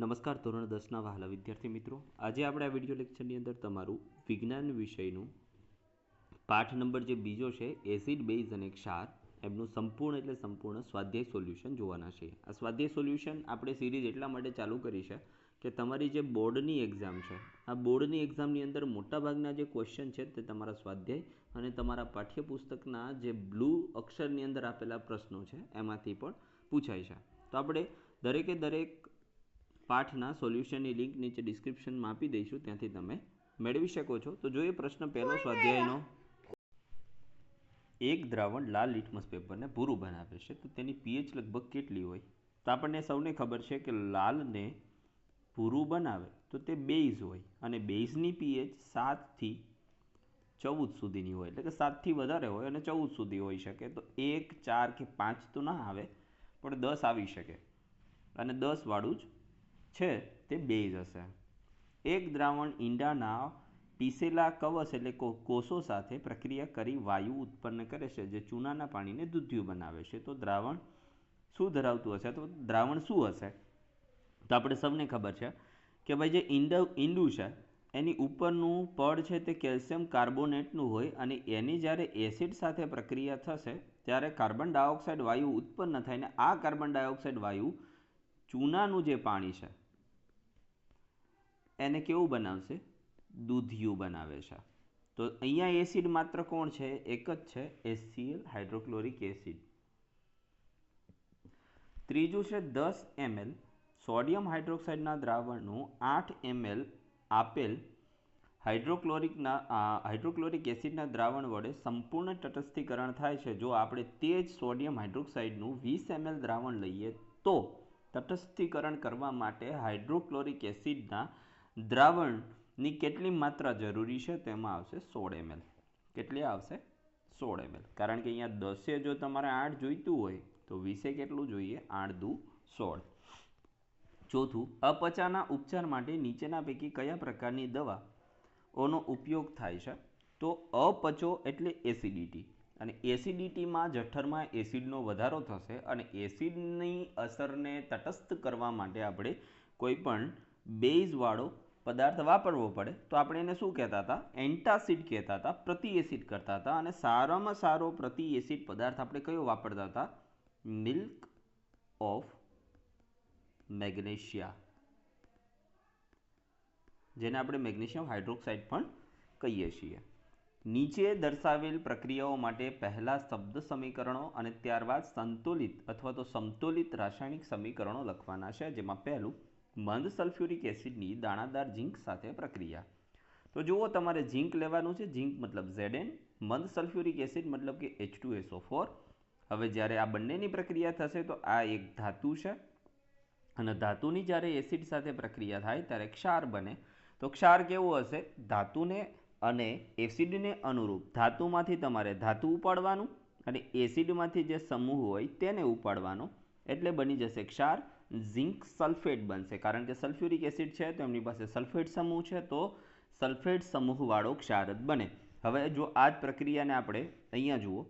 નમસ્કાર ધોરણ દસના વહાલા વિદ્યાર્થી મિત્રો. આજે આપણે આ વીડિયો લેક્ચરની અંદર તમારું વિજ્ઞાન વિષયનું પાઠ નંબર જે બીજો છે એસિડ બેઝ અને ક્ષાર, એમનું સંપૂર્ણ એટલે સંપૂર્ણ સ્વાધ્યાય સોલ્યુશન જોવાના છે. આ સ્વાધ્યાય સોલ્યુશન આપણે સિરીઝ એટલા માટે ચાલુ કરી છે કે તમારી જે બોર્ડની એક્ઝામ છે, આ બોર્ડની એક્ઝામની અંદર મોટાભાગના જે ક્વેશ્ચન છે તે તમારા સ્વાધ્યાય અને તમારા પાઠ્યપુસ્તકના જે બ્લુ અક્ષરની અંદર આપેલા પ્રશ્નો છે, એમાંથી પણ પૂછાય છે. તો આપણે દરેકે દરેક પાઠના સોલ્યુશનની લિંક નીચે ડિસ્ક્રિપ્શનમાં આપી દઈશું, ત્યાંથી તમે મેળવી શકો છો. તો જોઈએ પ્રશ્ન પહેલો, સ્વાધ્યાયનો. એક દ્રાવણ લાલ લિટમસ પેપરને ભૂરું બનાવે છે. તો તેની પીએચ લગભગ કેટલી હોય? તો આપણને સૌને ખબર છે કે લાલને ભૂરું બનાવે તો તે બેઝ હોય અને બેઝની પીએચ સાતથી ચૌદ સુધીની હોય. એટલે કે સાતથી વધારે હોય અને ચૌદ સુધી હોઈ શકે. તો એક, ચાર કે પાંચ તો ના આવે, પણ દસ આવી શકે. અને દસવાળું જ છે તે બેઝ હશે. એક દ્રાવણ ઈંડાના પીસેલા કવચ એટલે કોષો સાથે પ્રક્રિયા કરી વાયુ ઉત્પન્ન કરે છે, જે ચૂનાના પાણીને દૂધિયું બનાવે છે. તો દ્રાવણ શું ધરાવતું હશે તો દ્રાવણ શું હશે? તો આપણે સૌને ખબર છે કે ભાઈ જે ઈંડ, ઈંડું છે, એની ઉપરનું પડ છે તે કેલ્શિયમ કાર્બોનેટનું હોય અને એની જ્યારે એસિડ સાથે પ્રક્રિયા થશે, ત્યારે કાર્બન ડાયોક્સાઇડ વાયુ ઉત્પન્ન થાય ને આ કાર્બન ડાયોક્સાઇડ વાયુ ચૂનાનું જે પાણી છે એને કેવું બનાવશે? દૂધિયું બનાવે છે. તો અહીંયા એસિડ માત્ર કોણ છે? એક જ છે એસીએલ હાઇડ્રોક્લોરિક એસિડ ત્રીજું છે, દસ એમએલ સોડિયમ હાઇડ્રોક્સાઇડના દ્રાવણનું આઠ એમએલ આપેલ હાઇડ્રોક્લોરિકના હાઇડ્રોક્લોરિક એસિડના દ્રાવણ વડે સંપૂર્ણ તટસ્થીકરણ થાય છે. જો આપણે તે જ સોડિયમ હાઇડ્રોક્સાઇડનું વીસ એમએલ દ્રાવણ લઈએ તો તટસ્થીકરણ કરવા માટે હાઇડ્રોક્લોરિક એસિડના દ્રાવણની કેટલી માત્રા જરૂરી છે તેમાં આવશે સોળ એમએલ. કેટલી આવશે? સોળ એમએલ. કારણ કે અહીંયા દસે જો તમારે આઠ જોઈતું હોય, તો વીસે કેટલું જોઈએ? આઠ દુ સોળ. ચોથું, અપચાના ઉપચાર માટે નીચેના પૈકી કયા પ્રકારની દવાઓનો ઉપયોગ થાય છે? તો અપચો એટલે એસિડિટી. અને એસિડિટીમાં જઠરમાં એસિડનો વધારો થશે અને એસિડની અસરને તટસ્થ કરવા માટે આપણે કોઈ પણ બેઝવાળો પદાર્થ વાપરવો પડે, તો આપણે એને શું કહેતા હતા? એન્ટાસિડ કહેતા હતા, પ્રતિ એસિડ કરતા હતા. અને સારામાં સારો પ્રતિ એસિડ પદાર્થ આપણે કયો વાપરતા હતા? Milk of magnesia. જેને આપણે મેગ્નેશિયમ હાઇડ્રોક્સાઇડ પણ કહીએ છીએ. નીચે દર્શાવેલ પ્રક્રિયાઓ માટે પહેલાં શબ્દ સમીકરણો અને ત્યારબાદ સંતુલિત અથવા તો સમતુલિત રાસાયણિક સમીકરણો લખવાના છે, જેમાં પહેલું મંદ સલ્ફ્યુરિક એસિડની દાણાદાર ઝીંક સાથે પ્રક્રિયા. તો જુઓ તમારે ઝીંક લેવાનું છે. ઝીંક મતલબ ઝેડએન, મંદ સલ્ફ્યુરિક એસિડ મતલબ કે એચ ટુ એસો ફોર હવે જ્યારે આ બંનેની પ્રક્રિયા થશે તો આ એક ધાતુ છે અને ધાતુની જ્યારે એસિડ સાથે પ્રક્રિયા થાય ત્યારે ક્ષાર બને. તો ક્ષાર કેવો હશે? ધાતુને અને એસિડને અનુરૂપ. ધાતુમાંથી તમારે ધાતુ ઉપાડવાનું અને એસિડમાંથી જે સમૂહ હોય તેને ઉપાડવાનો. એટલે બની જશે ક્ષાર. ઝિંક સલ્ફેટ બનશે. કારણ કે સલ્ફ્યુરિક એસિડ છે, તો એમની પાસે સલ્ફેટ સમૂહ છે, તો સલ્ફેટ સમૂહવાળો ક્ષારદ બને. હવે જો આ જ પ્રક્રિયાને આપણે અહીંયા જુઓ.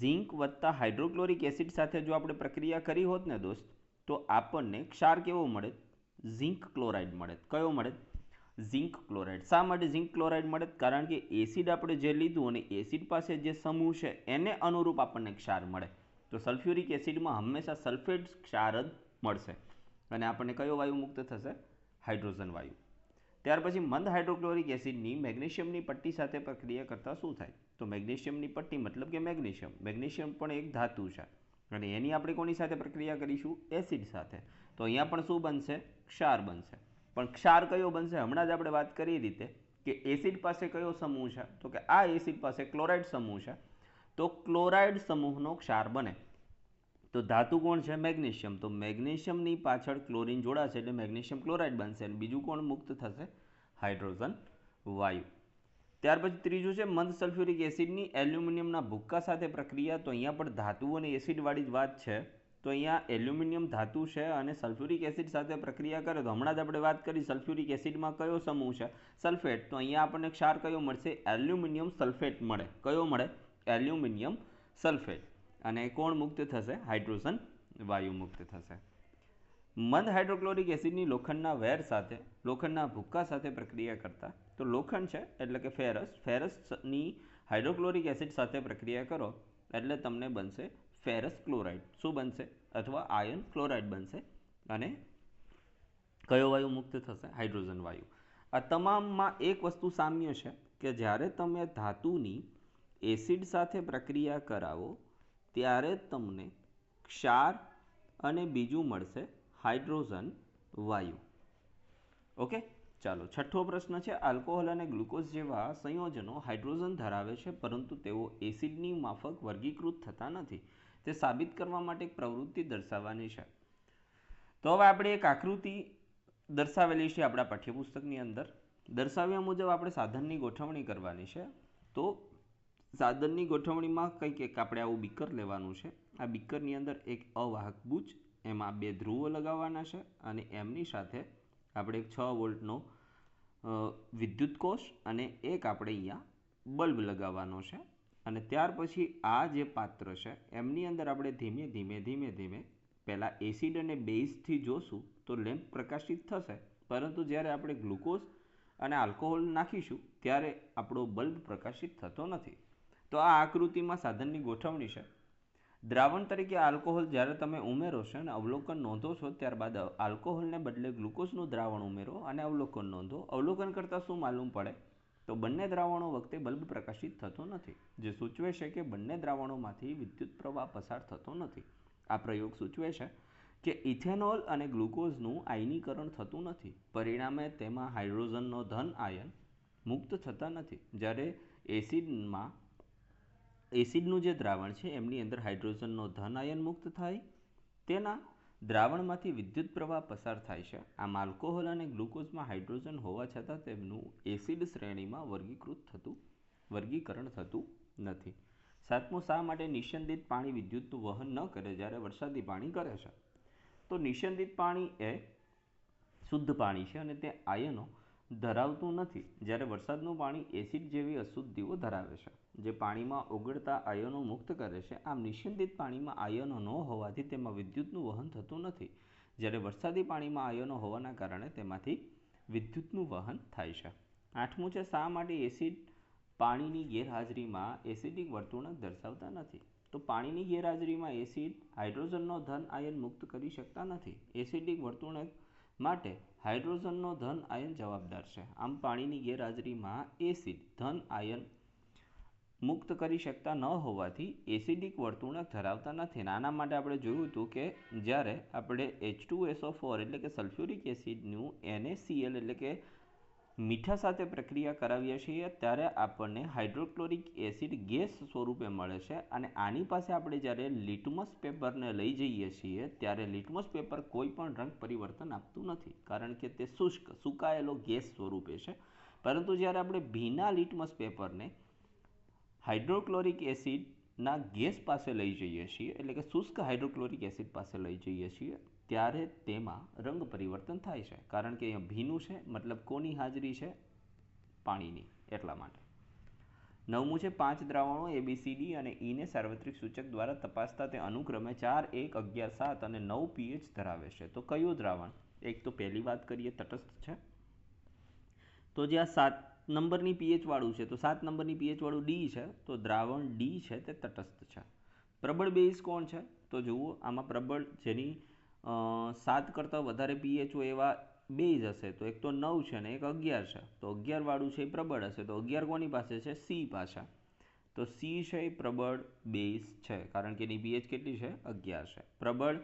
ઝિંક વત્તા હાઇડ્રોક્લોરિક એસિડ સાથે જો આપણે પ્રક્રિયા કરી હોત ને દોસ્ત, તો આપણને ક્ષાર કેવો મળે? ઝિંક ક્લોરાઇડ મળે. કયો મળે? ઝિંક ક્લોરાઇડ શા માટે ઝિંક ક્લોરાઇડ મળે? કારણ કે એસિડ આપણે જે લીધું અને એસિડ પાસે જે સમૂહ છે, એને અનુરૂપ આપણને ક્ષાર મળે. તો સલ્ફ્યુરિક એસિડમાં હંમેશા સલ્ફેટ ક્ષાર જ મળશે. અને આપણને કયો વાયુ મુક્ત થશે? હાઇડ્રોજન વાયુ. ત્યાર પછી મંદ હાઇડ્રોક્લોરિક એસિડની મેગ્નેશિયમની પટ્ટી સાથે પ્રક્રિયા કરતાં શું થાય? તો મેગ્નેશિયમની પટ્ટી મતલબ કે મેગ્નેશિયમ. મેગ્નેશિયમ પણ એક ધાતુ છે. અને એની આપણે કોની સાથે પ્રક્રિયા કરીશું? એસિડ સાથે. તો અહીંયા પણ શું બનશે? ક્ષાર બનશે. પણ ક્ષાર કયો બનશે? હમણાં જ આપણે વાત કરી રીતે કે એસિડ પાસે કયો સમૂહ છે? તો કે આ એસિડ પાસે ક્લોરાઇડ સમૂહ છે. તો ક્લોરાઇડ સમૂહનો ક્ષાર બને. તો ધાતુ કોણ છે? મેગ્નેશિયમ. તો મેગ્નેશિયમની પાછળ ક્લોરીન જોડાશે એટલે મેગ્નેશિયમ ક્લોરાઇડ બનશે અને બીજું કોણ મુક્ત થશે? હાઇડ્રોજન વાયુ. ત્યાર પછી ત્રીજું છે મંદ સલ્ફ્યુરિક એસિડની એલ્યુમિનિયમના ભૂક્કા સાથે પ્રક્રિયા. તો અહીંયા પણ ધાતુ અને એસિડવાળી જ વાત છે. તો અહીંયા એલ્યુમિનિયમ ધાતુ છે અને સલ્ફ્યુરિક એસિડ સાથે પ્રક્રિયા કરે. તો હમણાં જ આપણે વાત કરી સલ્ફ્યુરિક એસિડમાં કયો સમૂહ છે? સલ્ફેટ. તો અહીંયા આપણને ક્ષાર કયો મળશે? એલ્યુમિનિયમ સલ્ફેટ મળે. કયો મળે? Aluminium sulphate. અને કોણ મુક્ત થશે? હાઇડ્રોજન વાયુ મુક્ત થશે. મંદ હાઇડ્રોક્લોરિક એસિડની લોખંડના વેર સાથે, લોખંડના ભૂક્કા સાથે પ્રક્રિયા કરતા. તો લોખંડ છે, એટલે કે ફેરસ. ફેરસની હાઇડ્રોક્લોરિક એસિડ સાથે પ્રક્રિયા કરો, એટલે તમને બનશે ફેરસ ક્લોરાઇડ. શું બનશે? અથવા આયન ક્લોરાઇડ બનશે. અને કયો વાયુ મુક્ત થશે? હાઇડ્રોજન વાયુ. આ તમામમાં એક વસ્તુ સામ્ય છે કે જ્યારે તમે ધાતુની એસિડ સાથે પ્રક્રિયા કરાવો ત્યારે તમને ક્ષાર અને બીજું મળશે હાઇડ્રોજન વાયુ. ઓકે? ચાલો, છઠ્ઠો પ્રશ્ન છે, આલ્કોહોલ અને ગ્લુકોઝ જેવા સંયોજનો હાઇડ્રોજન ધરાવે છે, પરંતુ તેઓ એસિડની માફક વર્ગીકૃત થતા નથી. તે સાબિત કરવા માટે એક પ્રવૃત્તિ દર્શાવવાની છે. તો હવે આપણે એક આકૃતિ દર્શાવેલી છે આપણા પાઠ્યપુસ્તકની અંદર. દર્શાવ્યા મુજબ આપણે સાધનની ગોઠવણી કરવાની છે. તો સાધનની ગોઠવણીમાં કંઈક એક આપણે આવું બીકર લેવાનું છે. આ બીકરની અંદર એક અવાહક બૂચ, એમાં બે ધ્રુવો લગાવવાના છે અને એમની સાથે આપણે એક છ વોલ્ટનો વિદ્યુત કોષ અને એક આપણે અહીંયા બલ્બ લગાવવાનો છે. અને ત્યાર પછી આ જે પાત્ર છે, એમની અંદર આપણે ધીમે ધીમે ધીમે ધીમે પહેલાં એસિડ અને બેઝથી જોશું તો લેમ્પ પ્રકાશિત થશે. પરંતુ જ્યારે આપણે ગ્લુકોઝ અને આલ્કોહોલ નાખીશું, ત્યારે આપણો બલ્બ પ્રકાશિત થતો નથી. તો આ આકૃતિમાં સાધનની ગોઠવણી છે. દ્રાવણ તરીકે આલ્કોહોલ જ્યારે તમે ઉમેરો છો અને અવલોકન નોંધો છો ત્યારબાદ આલ્કોહોલને બદલે ગ્લુકોઝનું દ્રાવણ ઉમેરો અને અવલોકન નોંધો. અવલોકન કરતાં શું માલુમ પડે? તો બંને દ્રાવણો વખતે બલ્બ પ્રકાશિત થતો નથી, જે સૂચવે છે કે બંને દ્રાવણોમાંથી વિદ્યુત પ્રવાહ પસાર થતો નથી. આ પ્રયોગ સૂચવે છે કે ઇથેનોલ અને ગ્લુકોઝનું આયનીકરણ થતું નથી. પરિણામે તેમાં હાઇડ્રોજનનો ધન આયન મુક્ત થતા નથી. જ્યારે એસિડમાં એસિડનું જે દ્રાવણ છે, એમની અંદર હાઇડ્રોજનનો ધન આયન મુક્ત થાય, તેના દ્રાવણમાંથી વિદ્યુત પ્રવાહ પસાર થાય છે. આમ આલ્કોહોલ અને ગ્લુકોઝમાં હાઇડ્રોજન હોવા છતાં તેમનું એસિડ શ્રેણીમાં વર્ગીકૃત થતું, વર્ગીકરણ થતું નથી. સાતમું, શા માટે નિસ્યંદિત પાણી વિદ્યુતનું વહન ન કરે જ્યારે વરસાદી પાણી કરે છે? તો નિસ્યંદિત પાણી એ શુદ્ધ પાણી છે અને તે આયનો ધરાવતું નથી. જ્યારે વરસાદનું પાણી એસિડ જેવી અશુદ્ધિઓ ધરાવે છે, જે પાણીમાં ઓગળતા આયનો મુક્ત કરે છે, આમ નિશ્ચિંતિત પાણીમાં આયનો ન હોવાથી તેમાં વિદ્યુતનું વહન થતું નથી. જ્યારે વરસાદી પાણીમાં આયનો હોવાના કારણે તેમાંથી વિદ્યુતનું વહન થાય છે. આઠમું છે શા માટે એસિડ પાણીની ગેરહાજરીમાં એસિડિક વર્તુણક દર્શાવતા નથી? તો પાણીની ગેરહાજરીમાં એસિડ હાઇડ્રોજનનો ધન આયન મુક્ત કરી શકતા નથી. એસિડિક વર્તુણક માટે હાઇડ્રોજનનો ધન આયન જવાબદાર છે. આમ પાણીની ગેરહાજરીમાં એસિડ ધન આયન મુક્ત કરી શકતા ન હોવાથી એસિડિક વર્તુણક ધરાવતા નથી. આના માટે આપણે જોયું હતું કે જ્યારે આપણે એચ ટુ એસો ફોર એટલે કે સલ્ફ્યુરિક એસિડનું એનએસીએલ એટલે કે મીઠા સાથે પ્રક્રિયા કરાવીએ છીએ, ત્યારે આપણને હાઇડ્રોક્લોરિક એસિડ ગેસ સ્વરૂપે મળે છે અને આની પાસે આપણે જ્યારે લિટમસ પેપરને લઈ જઈએ છીએ, ત્યારે લિટમસ પેપર કોઈ પણ રંગ પરિવર્તન આપતું નથી, કારણ કે તે શુષ્ક, સુકાયેલો ગેસ સ્વરૂપે છે. પરંતુ જ્યારે આપણે ભીના લિટમસ પેપરને હાઇડ્રોક્લોરિક એસિડના ગેસ પાસે લઈ જઈએ છીએ, એટલે કે શુષ્ક હાઇડ્રોક્લોરિક એસિડ પાસે લઈ જઈએ છીએ ત્યારે તેમાં રંગ પરિવર્તન થાય છે. કારણ કે અહીંયા ભીનું છે, મતલબ કોની હાજરી છે? પાણીની, એટલા માટે. નવમું છે, પાંચ દ્રાવણો એબીસીડી અને ઈને સાર્વત્રિક સૂચક દ્વારા તપાસતા તે અનુક્રમે ચાર, એક, અગિયાર, સાત અને નવ પીએચ ધરાવે છે. તો કયું દ્રાવણ? એક તો પહેલી વાત કરીએ, તટસ્થ છે. તો જે આ સાત નંબરની પીએચવાળું છે, તો સાત નંબરની પીએચવાળું ડી છે, તો દ્રાવણ ડી છે તે તટસ્થ છે. પ્રબળ બેઝ કોણ છે? તો જુઓ, આમાં પ્રબળ જેની સાત કરતાં વધારે પીએચ હોય એવા બેઝ હશે. તો એક તો નવ છે ને એક અગિયાર છે. તો અગિયાર વાળું છે એ પ્રબળ હશે. તો અગિયાર કોની પાસે છે? સી પાછા. તો સી છે એ પ્રબળ બેઝ છે. કારણ કે એની પીએચ કેટલી છે? અગિયાર છે. પ્રબળ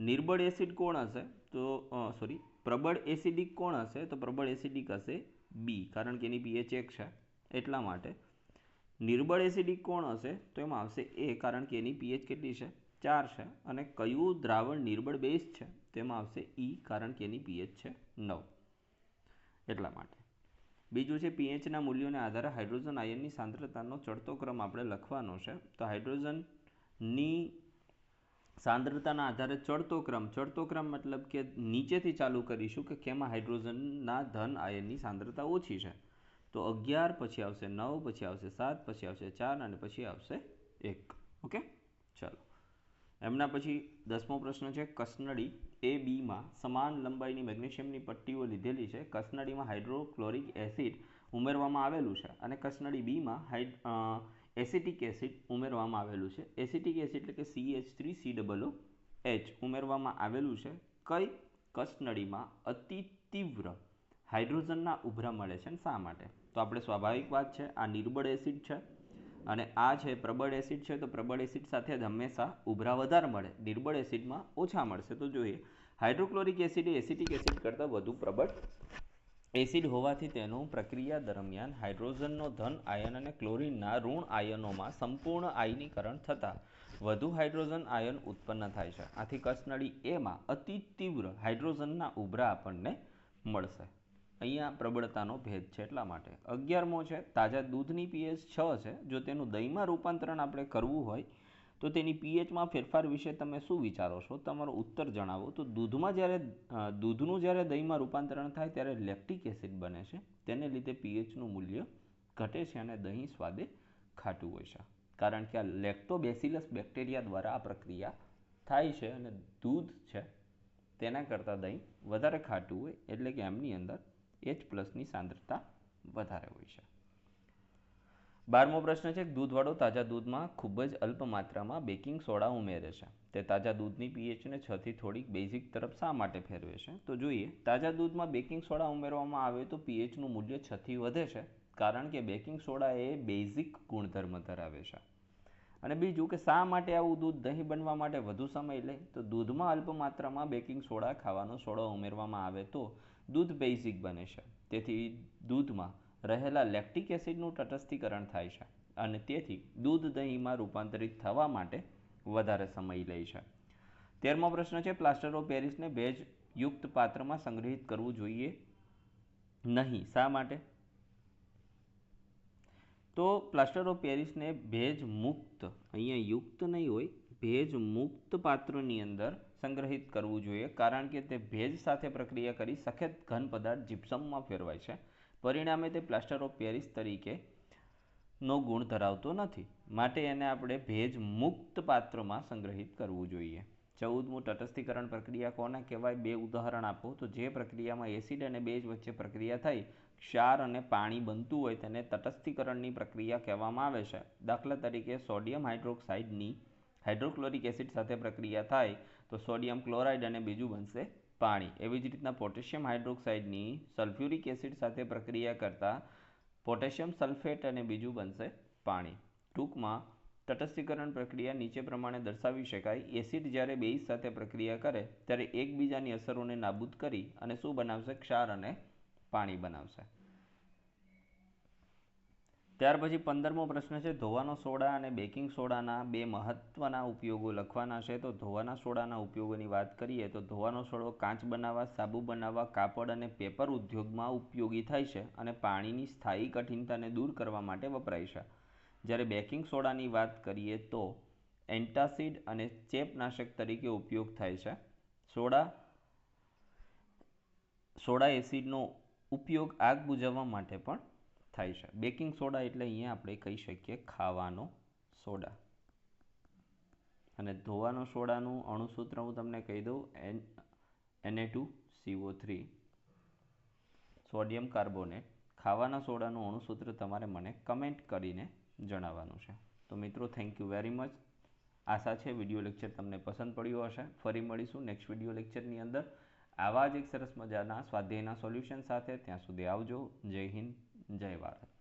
નિર્બળ એસિડ કોણ હશે? તો સોરી, પ્રબળ એસિડિક કોણ હશે? તો પ્રબળ એસિડિક હશે બી. કારણ કે એની પીએચ એક છે એટલા માટે. નિર્બળ એસિડિક કોણ હશે? તો એમાં આવશે એ. કારણ કે એની પીએચ કેટલી છે? ચાર છે. અને કયું દ્રાવણ નિર્બળ બેઝ છે? તેમાં આવશે ઈ કારણ કે એની પીએચ છે નવ. એટલા માટે. બીજું છે પીએચના મૂલ્યોને આધારે હાઇડ્રોજન આયનની સાંદ્રતાનો ચડતો ક્રમ આપણે લખવાનો છે. તો હાઇડ્રોજનની સાંદ્રતાના આધારે ચડતો ક્રમ ચડતો ક્રમ મતલબ કે નીચેથી ચાલુ કરીશું કે કેમાં હાઇડ્રોજનના ધન આયનની સાંદ્રતા ઓછી છે? તો અગિયાર, પછી આવશે નવ, પછી આવશે સાત, પછી આવશે ચાર, અને પછી આવશે એક. ઓકે? એમના પછી દસમો પ્રશ્ન છે કસનડી એ બીમાં સમાન લંબાઈની મેગ્નેશિયમની પટ્ટીઓ લીધેલી છે. કસનળીમાં હાઇડ્રોક્લોરિક એસિડ ઉમેરવામાં આવેલું છે અને કસનળી બીમાં હાઇડ એસિટિક એસિડ ઉમેરવામાં આવેલું છે. એસિટિક એસિડ એટલે કે C H three C double H ઉમેરવામાં આવેલું છે. કઈ? કસનળીમાં અતિ તીવ્ર હાઇડ્રોજનના ઉભરા મળે છે શા માટે? તો આપણે સ્વાભાવિક વાત છે, આ નિર્બળ એસિડ છે. અને આ છે પ્રબળ એસિડ છે, તો પ્રબળ એસિડ સાથે જ હંમેશા ઉભરા વધારે મળે, નિર્બળ એસિડમાં ઓછા મળશે. તો જોઈએ, હાઇડ્રોક્લોરિક એસિડ એ એસિટિક એસિડ કરતાં વધુ પ્રબળ એસિડ હોવાથી તેનું પ્રક્રિયા દરમિયાન હાઇડ્રોજનનો ધન, આયન અને ક્લોરિનના ઋણ આયનોમાં સંપૂર્ણ આયનીકરણ થતાં વધુ હાઇડ્રોજન આયન ઉત્પન્ન થાય છે. આથી કસનળી એમાં અતિ તીવ્ર હાઇડ્રોજનના ઉભરા આપણને મળશે. અહીંયા પ્રબળતાનો ભેદ છે એટલા માટે. અગિયારમો છે, તાજા દૂધની પીએચ છ છે, જો તેનું દહીંમાં રૂપાંતરણ આપણે કરવું હોય, તો તેની પીએચમાં ફેરફાર વિશે તમે શું વિચારો છો? તમારો ઉત્તર જણાવો. તો દૂધમાં જ્યારે દૂધનું જ્યારે દહીંમાં રૂપાંતરણ થાય, ત્યારે લેક્ટિક એસિડ બને છે. તેને લીધે પીએચનું મૂલ્ય ઘટે છે અને દહીં સ્વાદે ખાટું હોય છે. કારણ કે આ લેક્ટોબેસિલસ બેક્ટેરિયા દ્વારા આ પ્રક્રિયા થાય છે અને દૂધ છે, તેના કરતાં દહીં વધારે ખાટું હોય, એટલે કે એમની અંદર એચ પ્લસની સાંદ્રતા વધારે હોય છે. બારમો પ્રશ્ન છે દૂધવાળો તાજા દૂધમાં ખૂબ જ અલ્પ માત્રામાં બેકિંગ સોડા ઉમેરે છે. તે તાજા દૂધની પીએચને છથી થોડીક બેઝિક તરફ શા માટે ફેરવે છે? તો જોઈએ, તાજા દૂધમાં બેકિંગ સોડા ઉમેરવામાં આવે તો પીએચનું મૂલ્ય છથી વધે છે, કારણ કે બેકિંગ સોડા એ બેઝિક ગુણધર્મ ધરાવે છે. અને બીજું કે શા માટે આવું દૂધ દહીં બનવા માટે વધુ સમય લે? તો દૂધમાં અલ્પ માત્રામાં બેકિંગ સોડા ખાવાનો સોડો ઉમેરવામાં આવે તો દૂધ બેઝિક બને છે. તેથી દૂધમાં રહેલા લેક્ટિક એસિડનું તટસ્થીકરણ થાય છે અને તેથી દૂધ દહીંમાં રૂપાંતરિત થવા માટે વધારે સમય લે છે. તેરમો પ્રશ્ન છે, પ્લાસ્ટર ઓફ પેરિસને ભેજ યુક્ત પાત્રમાં સંગ્રહિત કરવું જોઈએ નહીં. શા માટે? તો પ્લાસ્ટર ઓફ પેરિસને ભેજ મુક્ત અહીંયા યુક્ત નહીં હોય ભેજ મુક્ત પાત્રની અંદર સંગ્રહિત કરવું જોઈએ, કારણ કે તે ભેજ સાથે પ્રક્રિયા કરી સખત ઘન પદાર્થ જીપ્સમમાં ફેરવાય છે. પરિણામે તે પ્લાસ્ટર ઓફ પેરિસ તરીકે નો ગુણ ધરાવતો નથી. માટે એને આપણે ભેજ મુક્ત પાત્રમાં સંગ્રહિત કરવું જોઈએ. ચૌદમું, તટસ્થીકરણ પ્રક્રિયા કોને કહેવાય? બે ઉદાહરણ આપો. તો જે પ્રક્રિયામાં એસિડ અને બેઝ વચ્ચે પ્રક્રિયા થઈ, ક્ષાર અને પાણી બનતું હોય તેને તટસ્થીકરણની પ્રક્રિયા કહેવામાં આવે છે. દાખલા તરીકે સોડિયમ હાઇડ્રોક્સાઇડની હાઇડ્રોક્લોરિક એસિડ સાથે પ્રક્રિયા થાય તો સોડિયમ ક્લોરાઇડ અને બીજું બનશે પાણી. એવી જ રીતના પોટેશિયમ હાઇડ્રોક્સાઇડની સલ્ફ્યુરિક એસિડ સાથે પ્રક્રિયા કરતાં પોટેશિયમ સલ્ફેટ અને બીજું બનશે પાણી. ટૂંકમાં, તટસ્થીકરણ પ્રક્રિયા નીચે પ્રમાણે દર્શાવી શકાય. એસિડ જ્યારે બેઝ સાથે પ્રક્રિયા કરે, ત્યારે એકબીજાની અસરોને નાબૂદ કરી અને શું બનાવશે? ક્ષાર અને પાણી બનાવશે. ત્યાર પછી પંદરમો પ્રશ્ન છે, ધોવાનો સોડા અને બેકિંગ સોડાના બે મહત્વના ઉપયોગો લખવાના છે. તો ધોવાના સોડાના ઉપયોગોની વાત કરીએ તો ધોવાનો સોડો કાચ બનાવવા, સાબુ બનાવવા, કાપડ અને પેપર ઉદ્યોગમાં ઉપયોગી થાય છે અને પાણીની સ્થાયી કઠિનતાને દૂર કરવા માટે વપરાય છે. જ્યારે બેકિંગ સોડાની વાત કરીએ તો એન્ટાસિડ અને ચેપનાશક તરીકે ઉપયોગ થાય છે. સોડા સોડા એસિડનો ઉપયોગ આગ બુઝાવવા માટે પણ થાય છે. બેકિંગ સોડા એટલે અહીંયા આપણે કહી શકીએ ખાવાનો સોડા. અને ધોવાનો સોડાનું અણુસૂત્ર હું તમને કહી દઉં, એન એને two C O three sodium carbonate. ખાવાના સોડાનું અણુસૂત્ર તમારે મને કમેન્ટ કરીને જણાવવાનું છે. તો મિત્રો થેન્ક યુ વેરી મચ આશા છે વીડિયો લેક્ચર તમને પસંદ પડ્યો હશે. ફરી મળીશું નેક્સ્ટ વીડિયો લેક્ચરની અંદર. આવા જ એક સરસ મજાના સ્વાધ્યાયના સોલ્યુશન સાથે ત્યાં સુધી આવજો. જય હિન્દ. જય ભારત.